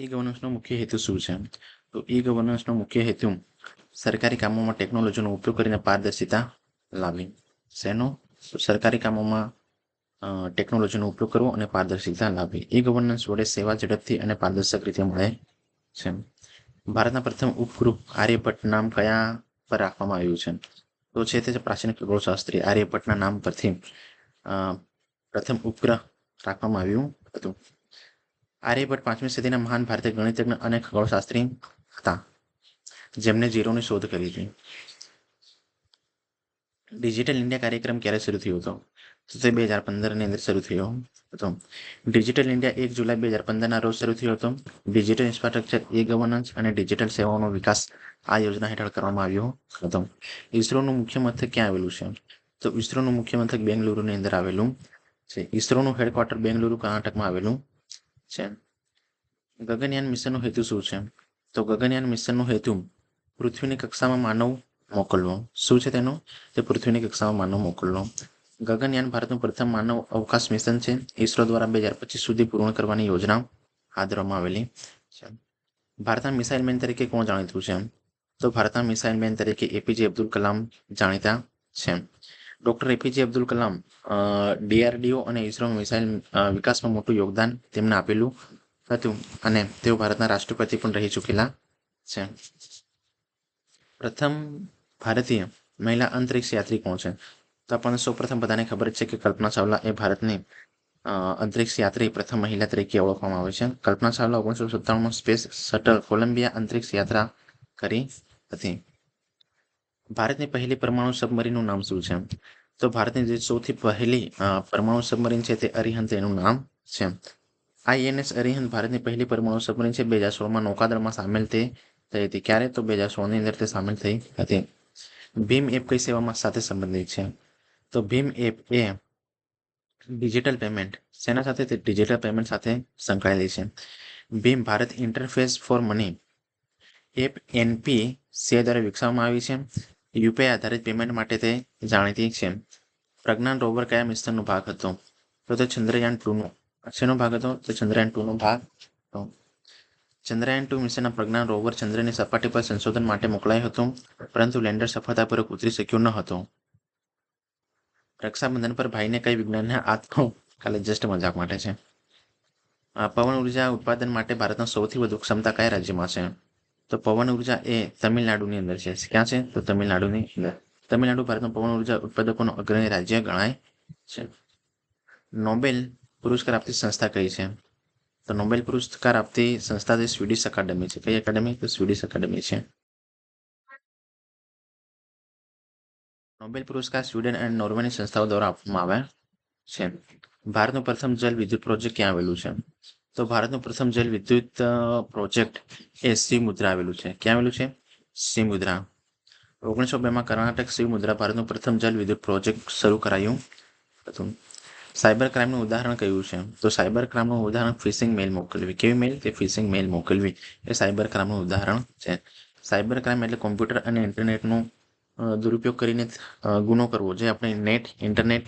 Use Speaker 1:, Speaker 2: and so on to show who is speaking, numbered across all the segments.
Speaker 1: ઈ ગવર્નન્સનો મુખ્ય હેતુ શું છે? તો ઈ ગવર્નન્સનો મુખ્ય હેતુ સરકારી કામોમાં ટેકનોલોજીનો ઉપયોગ કરીને પારદર્શિતા લાવવી. શેનો? સરકારી કામોમાં ટેકનોલોજીનો ઉપયોગ કરવો અને પારદર્શિતા લાવવી. ઈ ગવર્નન્સ વડે સેવા ઝડપથી અને પારદર્શક રીતે મળે છે. ભારતના પ્રથમ ઉપગ્રુપ આર્યભટ્ટ નામ કયા પર રાખવામાં આવ્યું છે? તો છે તે પ્રાચીન ખગોળશાસ્ત્રી આર્યભટ્ટના નામ પરથી પ્રથમ ઉપગ્રહ રાખવામાં આવ્યું હતું. આર્યભટ્ટ પાંચમી સદીના મહાન ભારતીય ગણિતજ્ઞ અને ખગોળશાસ્ત્રી હતા, જેમને જીરોની શોધ કરી હતી. ડિજિટલ ઇન્ડિયા કાર્યક્રમ ક્યારે શરૂ થયો હતો? તો તે બે હજાર પંદરની અંદર શરૂ થયો હતો. ડિજિટલ ઇન્ડિયા એક જુલાઈ બે હજાર પંદરના રોજ શરૂ થયો હતો. ડિજિટલ ઇન્ફ્રાસ્ટ્રક્ચર એ ગવર્નન્સ અને ડિજિટલ સેવાઓનો વિકાસ આ યોજના હેઠળ કરવામાં આવ્યો હતો. ઇસરોનું મુખ્ય મથક ક્યાં આવેલું છે? તો ઇસરોનું મુખ્ય મથક બેંગલુરુની અંદર આવેલું છે. ઇસરોનું હેડક્વાર્ટર બેંગલુરુ, કર્ણાટકમાં આવેલું છે. ગગનયાન મિશનનો હેતુ શું છે? તો ગગનયાન મિશનનો હેતુ પૃથ્વીની કક્ષામાં માનવ મોકલવો. શું છે તેનો? તે પૃથ્વીની કક્ષામાં માનવ મોકલવો. ગગનયાન ભારતનું પ્રથમ માનવ અવકાશ મિશન છે. ઇસરો દ્વારા બે હજાર પચીસ સુધી પૂર્ણ કરવાની યોજના હાથ ધરવામાં આવેલી છે. ભારતના મિસાઇલ મેન તરીકે કોણ જાણીતું છે? તો ભારતના મિસાઇલ મેન તરીકે એપીજે અબ્દુલ કલામ જાણીતા છે. Doctor APJ Abdul Kalam DRDO અને ઇસરો મિસાઇલ વિકાસમાં મોટું યોગદાન તેમને આપેલું હતું અને તેઓ ભારતના રાષ્ટ્રપતિ પણ રહી ચૂકેલા છે. પ્રથમ ભારતીય મહિલા અંતરિક્ષ યાત્રી કોણ છે? તો આપણને સૌપ્રથમ બધાને ખબર જ છે કે કલ્પના ચાવલા એ ભારતની અંતરિક્ષ યાત્રી પ્રથમ મહિલા તરીકે ઓળખવામાં આવે છે. કલ્પના ચાવલા ઓગણીસો સત્તાણુંમાં સ્પેસ શટલ કોલંબિયા અંતરિક્ષ યાત્રા કરી હતી. ભારતની પહેલી પરમાણુ સબમરીનનું નામ શું છે? તો ભારતની જે સૌથી પહેલી પરમાણુ સબમરીન છે તે અરિહંત એનું નામ છે. આઈએનએસ અરિહંત ભારતની પહેલી પરમાણુ સબમરીન છે. બે હજાર સોળમાં નૌકાદળમાં સામેલ થઈ હતી. ક્યારે? તો બે હજાર સોળની અંદર તે સામેલ થઈ હતી. ભીમ એપ કઈ સેવામાં સાથે સંબંધિત છે? તો ભીમ એપ એ ડિજિટલ પેમેન્ટ શેના સાથે તે ડિજિટલ પેમેન્ટ સાથે સંકળાયેલી છે. Bhim Bharat interface for money app NPCI દ્વારા વિકસાવવામાં આવી છે. યુપીઆઈ આધારિત પેમેન્ટ માટે તે જાણીતી છે. પ્રજ્ઞાન રોવર કયા મિશનનો ભાગ હતો? તો તે ચંદ્રયાન ટુનો. શેનો ભાગ હતો? તો ચંદ્રયાન ટુનો ભાગ હતો. ચંદ્રયાન ટુ મિશનના પ્રજ્ઞાન રોવર ચંદ્રની સપાટી પર સંશોધન માટે મોકલાયું હતું, પરંતુ લેન્ડર સફળતાપૂર્વક ઉતરી શક્યો ન હતું. રક્ષાબંધન પર ભાઈને કઈ વિજ્ઞાનને આત્મો ખાલી જસ્ટ મજાક માટે છે. પવન ઊર્જા ઉત્પાદન માટે ભારતમાં સૌથી વધુ ક્ષમતા કયા રાજ્યમાં છે? તો પવન ઊર્જા એ તમિલનાડુની અંદર છે. ક્યાં છે? તો તમિલનાડુની અંદર. તમિલનાડુ ભારતનું પવન ઊર્જા ઉત્પાદકોનો અગ્રણી રાજ્ય ગણાય છે. નોબેલ પુરસ્કાર આપતી સંસ્થા કઈ છે? તો નોબેલ પુરસ્કાર આપતી સંસ્થા તે સ્વીડિશ અકાદમી છે. કઈ અકાદમી તો સ્વીડિશ અકાદમી છે. નોબેલ પુરસ્કાર સ્વીડન અને નોર્વેની સંસ્થાઓ દ્વારા આપવામાં આવે છે. ભારતનું પ્રથમ જલ વિદ્યુત પ્રોજેક્ટ ક્યાં આવેલું છે? તો ભારતનું પ્રથમ જલ વિદ્યુત પ્રોજેક્ટ એ સિમુદ્રા આવેલું છે. ક્યાં આવેલું છે? સિમુદ્રા ઓગણીસો બેમાં કર્ણાટક સિમુદ્રા ભારતનું પ્રથમ જલ વિદ્યુત પ્રોજેક્ટ શરૂ કરાયું હતું. સાયબર ક્રાઇમનું ઉદાહરણ કયું છે? તો સાયબર ક્રાઇમનું ઉદાહરણ ફિશિંગ મેલ મોકલવી. કેવી મેલ? તે ફિશિંગ મેલ મોકલવી એ સાયબર ક્રાઇમનું ઉદાહરણ છે. સાયબર ક્રાઇમ એટલે કોમ્પ્યુટર અને ઇન્ટરનેટનો દુરુપયોગ કરીને ગુનો કરવો. જે આપણે નેટ, ઇન્ટરનેટ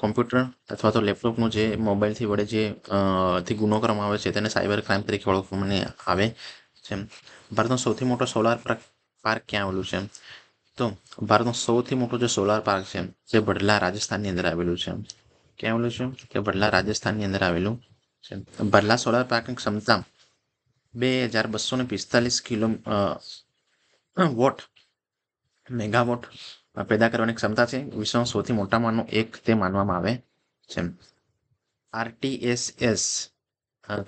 Speaker 1: કોમ્પ્યુટર અથવા તો લેપટોપનું જે મોબાઈલથી વડે જે થી ગુનો કરવામાં આવે છે તેને સાયબર ક્રાઇમ તરીકે ઓળખવામાં આવે છે. ભારતનો સૌથી મોટો સોલાર પાર્ક ક્યાં આવેલું છે? તો ભારતનો સૌથી મોટો જે સોલાર પાર્ક છે, તે ભડલા રાજસ્થાનની અંદર આવેલું છે. ક્યાં આવેલું છે? કે ભડલા રાજસ્થાનની અંદર આવેલું છે. ભડલા સોલાર પાર્કની ક્ષમતા બે હજાર બસો ને પિસ્તાલીસ કિલો વોટ, મેગાવોટ પેદા કરવાની ક્ષમતા છે. વિશ્વમાં સૌથી મોટામાંનો એક તે માનવામાં આવે છે. આરટીએસએસ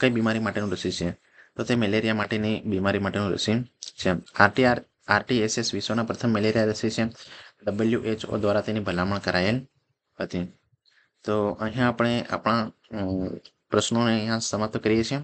Speaker 1: કઈ બીમારી માટેનું રસી છે? તો તે મેલેરિયા માટેની બીમારી માટેનું રસી છે. આરટીઆર, આરટીએસએસ વિશ્વના પ્રથમ મેલેરિયા રસી છે. ડબલ્યુએચઓ દ્વારા તેની ભલામણ કરાયેલ હતી. તો અહીંયા આપણે આપણા પ્રશ્નોને અહીંયા સમાપ્ત કરીએ છીએ.